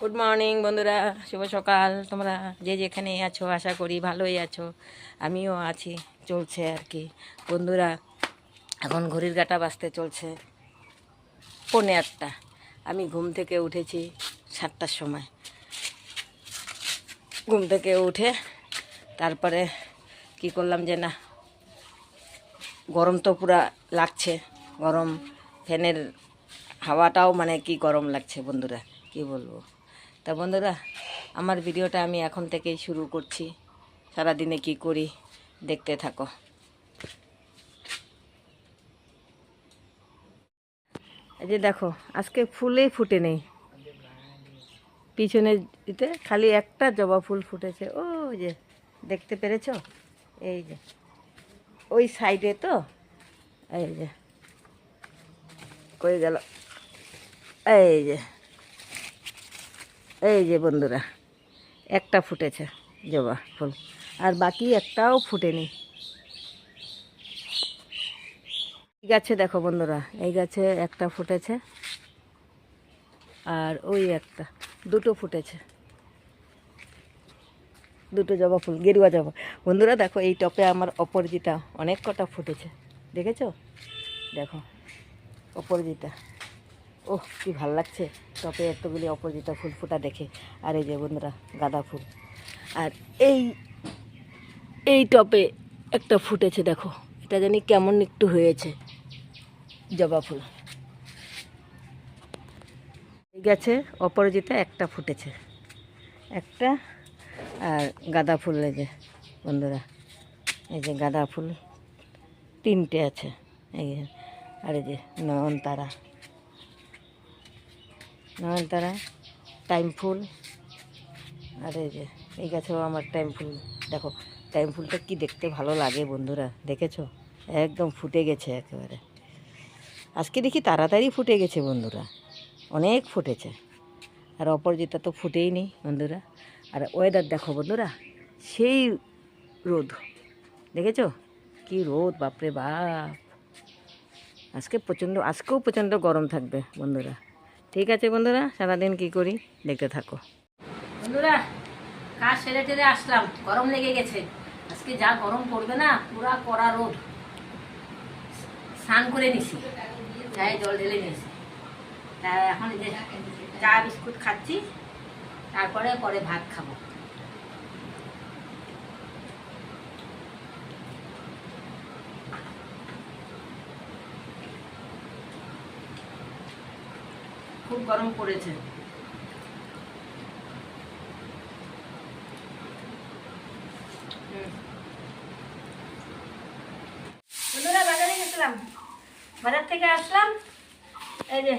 Good morning বন্ধুরা। শুভ সকাল। তোমরা যে যেখানে আছো, আশা করি ভালোই আছো। আমিও আছি, চলছে আর কি। বন্ধুরা, এখন ঘড়ির গাটা বাজতে চলছে পৌনে আটটা। আমি ঘুম থেকে উঠেছি সাতটার সময়। ঘুম থেকে উঠে তারপরে কি করলাম যে না, গরম তো পুরা লাগছে। গরম ফ্যানের হাওয়াটাও মানে কি গরম লাগছে বন্ধুরা, কি বলব? তা বন্ধুরা, আমার ভিডিওটা আমি এখন থেকেই শুরু করছি। সারাদিনে কি করি দেখতে থাকো। এই যে দেখো, আজকে ফুলেই ফুটে নেই। পিছনে দিতে খালি একটা জবা ফুল ফুটেছে। ও যে, দেখতে পেরেছ? এই যে, ওই সাইডে তো? এই যে, কই গেল? এই যে এই যে বন্ধুরা, একটা ফুটেছে জবা ফুল, আর বাকি একটাও ফুটেনি। এই গাছে দেখো বন্ধুরা, এই গাছে একটা ফুটেছে, আর ওই একটা, দুটো ফুটেছে। দুটো জবা ফুল, গেরুয়া জবা। বন্ধুরা দেখো, এই টপে আমার অপরাজিতা অনেক কটা ফুটেছে, দেখেছ? দেখো, অপরাজিতা। ওহ, কি ভালো লাগছে। টপে এতগুলি অপরাজিতা ফুল ফোটা দেখে। আর এই যে বন্ধুরা, গাঁদা ফুল। আর এই এই টপে একটা ফুটেছে, দেখো। এটা জানি কেমন একটু হয়েছে। জবা ফুল। গাছে অপরাজিতা একটা ফুটেছে। একটা আর গাঁদা ফুল এই যে, বন্ধুরা। এই যে গাঁদা ফুল তিনটে আছে। এই আর এই যে নয়নতারা। নয়নতারা টাইম ফুল। আর এই যে, এই গাছেও আমার টাইম ফুল। দেখো, টাইম ফুলটা কি দেখতে ভালো লাগে বন্ধুরা, দেখেছ? একদম ফুটে গেছে একেবারে। আজকে দেখি তাড়াতাড়ি ফুটে গেছে বন্ধুরা, অনেক ফুটেছে। আর অপরাজিতা তো ফুটেই নেই বন্ধুরা। আর ওয়েদার দেখো বন্ধুরা, সেই রোদ, দেখেছ? কি রোদ, বাপরে বাপ। আজকে প্রচণ্ড, আজকেও প্রচণ্ড গরম থাকবে বন্ধুরা। ঠিক আছে বন্ধুরা, সারাদিন কি করি দেখতে থাকো। বন্ধুরা, কাজ সেরে টেরে আসলাম, গরম লেগে গেছে। আজকে যা গরম পড়বে না, পুরা কড়া রোদ। স্নান করে নিছি চায়ে জল ঢেলে নিয়েছি। তা এখন চা, বিস্কুট খাচ্ছি, তারপরে পরে ভাত খাব। গরম পড়েছে। বন্ধুরা, বাজারে গেছিলাম। বাজার থেকে আসলাম, এই যে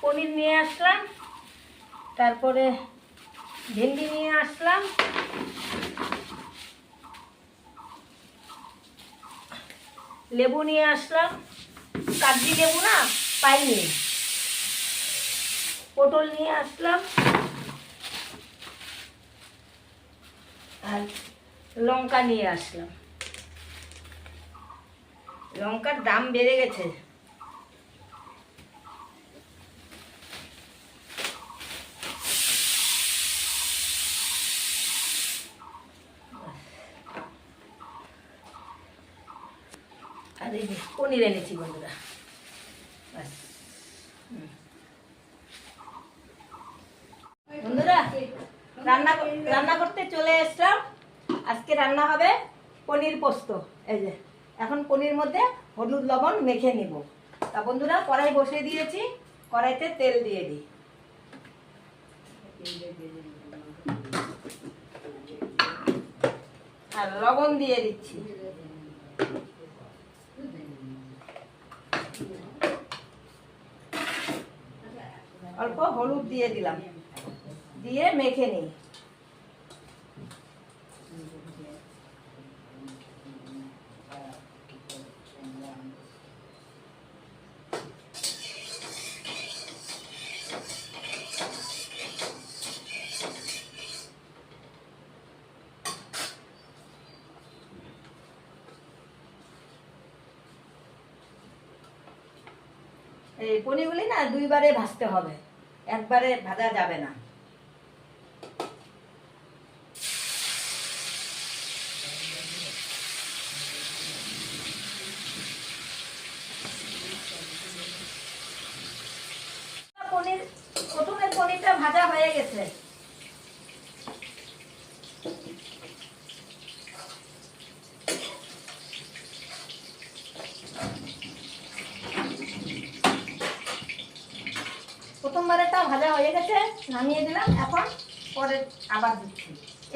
পনির নিয়ে আসলাম, তারপরে ভেন্ডি নিয়ে আসলাম। লেবু নিয়ে আসলাম। কাগজি লেবু না, পাইনি। পটল নিয়ে আসলাম। আর লঙ্কা নিয়ে আসলাম। লঙ্কার দাম বেড়ে গেছে। আর এই পনির এনেছি বন্ধুরা। রান্না রান্না করতে চলে এসলাম। আজকে রান্না হবে পনির পোস্ত। এই যে, এখন পনির মধ্যে হলুদ লবণ মেখে নিব। তা বন্ধুরা, কড়াই বসিয়ে দিয়েছি। কড়াইতে তেল দিয়ে দিই। আর লবণ দিয়ে দিচ্ছি। অল্প হলুদ দিয়ে দিলাম। দিয়ে মেখে নিই। এই পনিরগুলি না দুইবারে ভাজতে হবে। একবারে ভাজা যাবে না পনিরটা ভাজা হয়ে গেছে। প্রথমবারেটা ভাজা হয়ে গেছে, নামিয়ে দিলাম, এখন পরে আবার দিচ্ছি।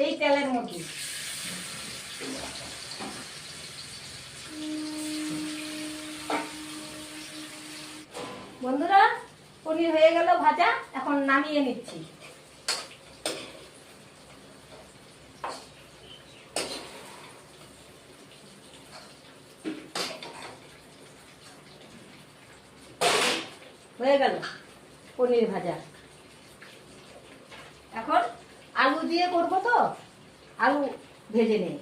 এই তেলের মধ্যে বন্ধুরা পনির হয়ে গেল ভাজা, এখন নামিয়ে নিচ্ছি। হয়ে গেল পনির ভাজা। এখন আলু দিয়ে করব তো? আলু ভেজে নেই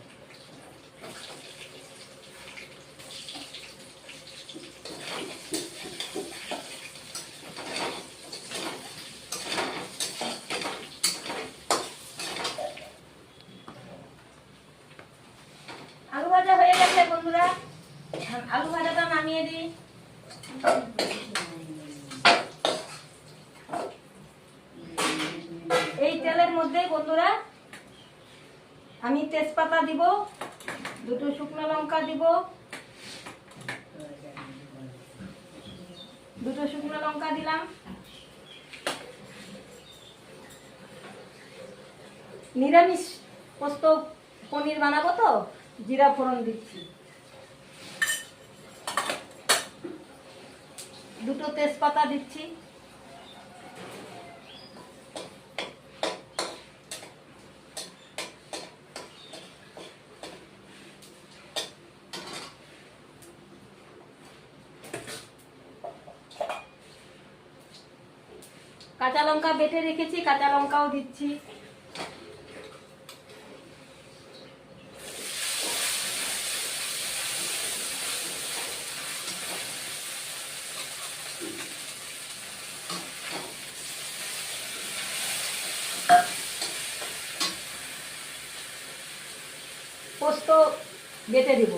আলু ভাজা হয়ে গেছে বন্ধুরা এখন আলু ভাজাটা নামিয়ে দিই এই বন্ধুরা। আমি তেজপাতা দিব, দুটো শুকনো লঙ্কা দিব, দুটো শুকনো লঙ্কা দিলাম। নিরামিষ পোস্ত পনির বানাবো তো, জিরা ফোড়ন দিচ্ছি। দুটো তেজপাতা দিচ্ছি কাঁচা লঙ্কা বেটে রেখেছি কাঁচা লঙ্কাও দিচ্ছি পোস্ত বেটে দিব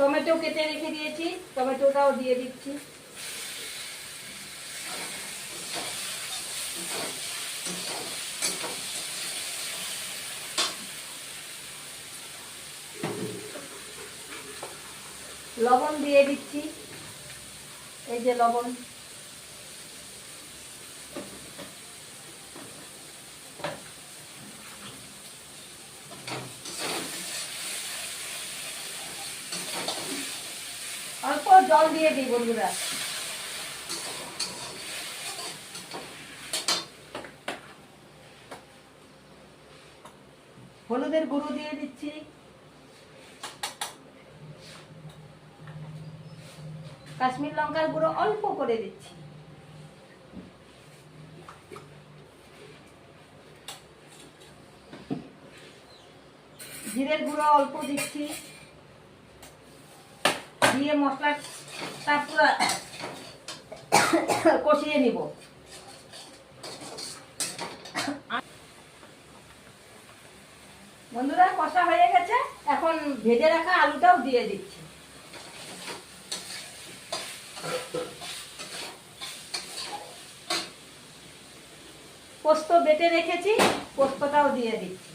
টমেটো কেটে রেখে দিয়েছি টমেটোটাও দিয়ে দিচ্ছি। লবণ দিয়ে দিচ্ছি। এই যে লবণ অল্প জল দিয়ে দিই, বন্ধুরা। হলুদের গুঁড়ো দিয়ে দিচ্ছি। কাশ্মীর লঙ্কার গুঁড়ো অল্প করে দিচ্ছি। জিরের গুঁড়ো অল্প দিচ্ছি। দিয়ে মশলাটা পুরো কষিয়ে নিব। বন্ধুরা, কষা হয়ে গেছে। এখন ভেজে রাখা আলুটাও দিয়ে দিচ্ছি। পোস্ত বেটে রেখেছি, পোস্তটাও দিয়ে দিচ্ছি।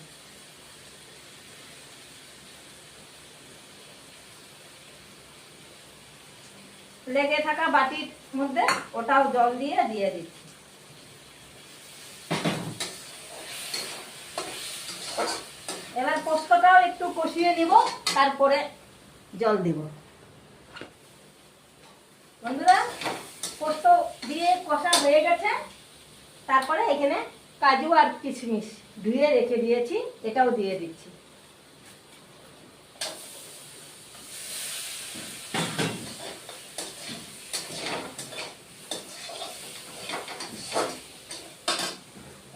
লেগে থাকা বাটির মধ্যে ওটাও জল দিয়ে দিয়ে দিচ্ছি। এবার পোস্তটাও একটু কষিয়ে নিব, তারপরে জল দিব। বন্ধুরা, পোস্ত দিয়ে কষা হয়ে গেছে। তারপরে এখানে কাজু আর কিশমিশ ধুয়ে রেখে দিয়েছি, এটাও দিয়ে দিচ্ছি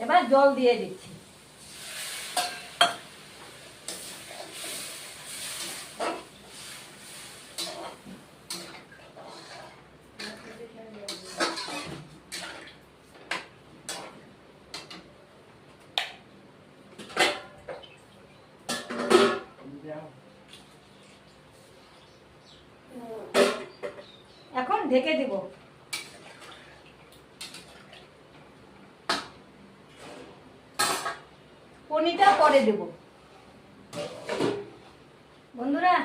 এবার জল দিয়ে দিচ্ছি। এখন ঢেকে দিব পনিরটা পরে দেব। বন্ধুরা,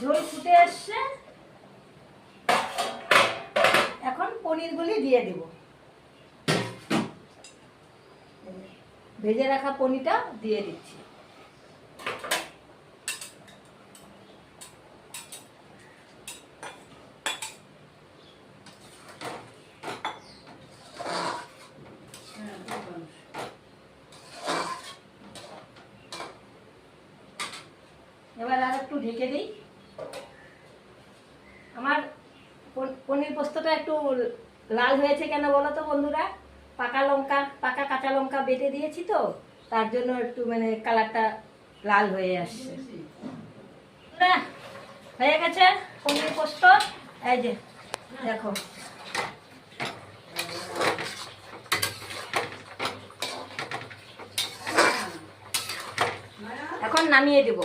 ঝোল ফুটে আসছে। এখন পনিরগুলি দিয়ে দেব। ভেজে রাখা পনিরটা দিয়ে দিচ্ছি এবার আর একটু ঢেকে দিই। আমার পন- পনির পোস্তটা একটু লাল হয়েছে কেন বলো তো বন্ধুরা? পাকা লঙ্কা, পাকা কাঁচা লঙ্কা বেটে দিয়েছি তো, তার জন্য একটু মানে কালারটা লাল হয়ে আসছে। হয়ে গেছে পনির পোস্ত। এই যে, দেখো। এখন নামিয়ে দেবো।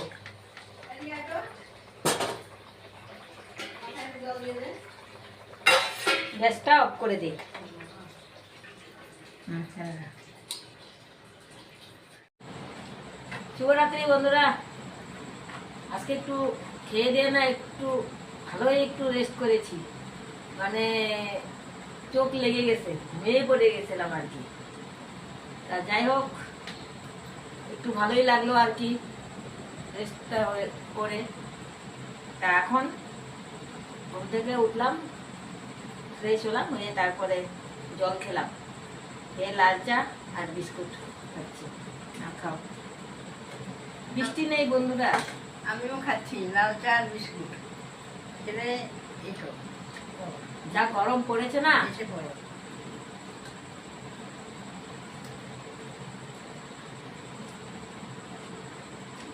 করে দিই। শুভরাত্রি বন্ধুরা। আজকে একটু খেয়ে দিয়ে না একটু ভালোই একটু রেস্ট করেছি। মানে চোখ লেগে গেছে মেয়ে পড়ে গেছিলাম আর কি। তা যাই হোক একটু ভালোই লাগল আর কি রেস্টটা করে। তা এখন ঘুম থেকে উঠলাম। ফ্রেশ হলাম হয়ে তারপরে জল খেলাম। খেয়ে লাল চা আর বিস্কুট খাচ্ছি। না খাও। বৃষ্টি নেই বন্ধুরা। আমিও খাচ্ছি লাল চা আর বিস্কুট। খেলে এসো। যা গরম পড়েছে না। এসে পড়ো।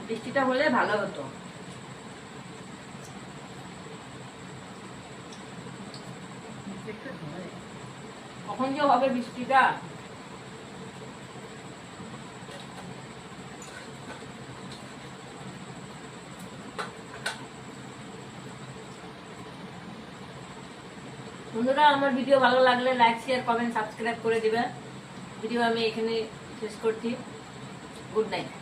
বৃষ্টিটা হলে ভালো হতো একটু ধরে কখন যে হবে বৃষ্টিটা? বন্ধুরা, আমার ভিডিও ভালো লাগলে লাইক শেয়ার কমেন্ট সাবস্ক্রাইব করে দিবে ভিডিও আমি এখানে শেষ করছি। Good night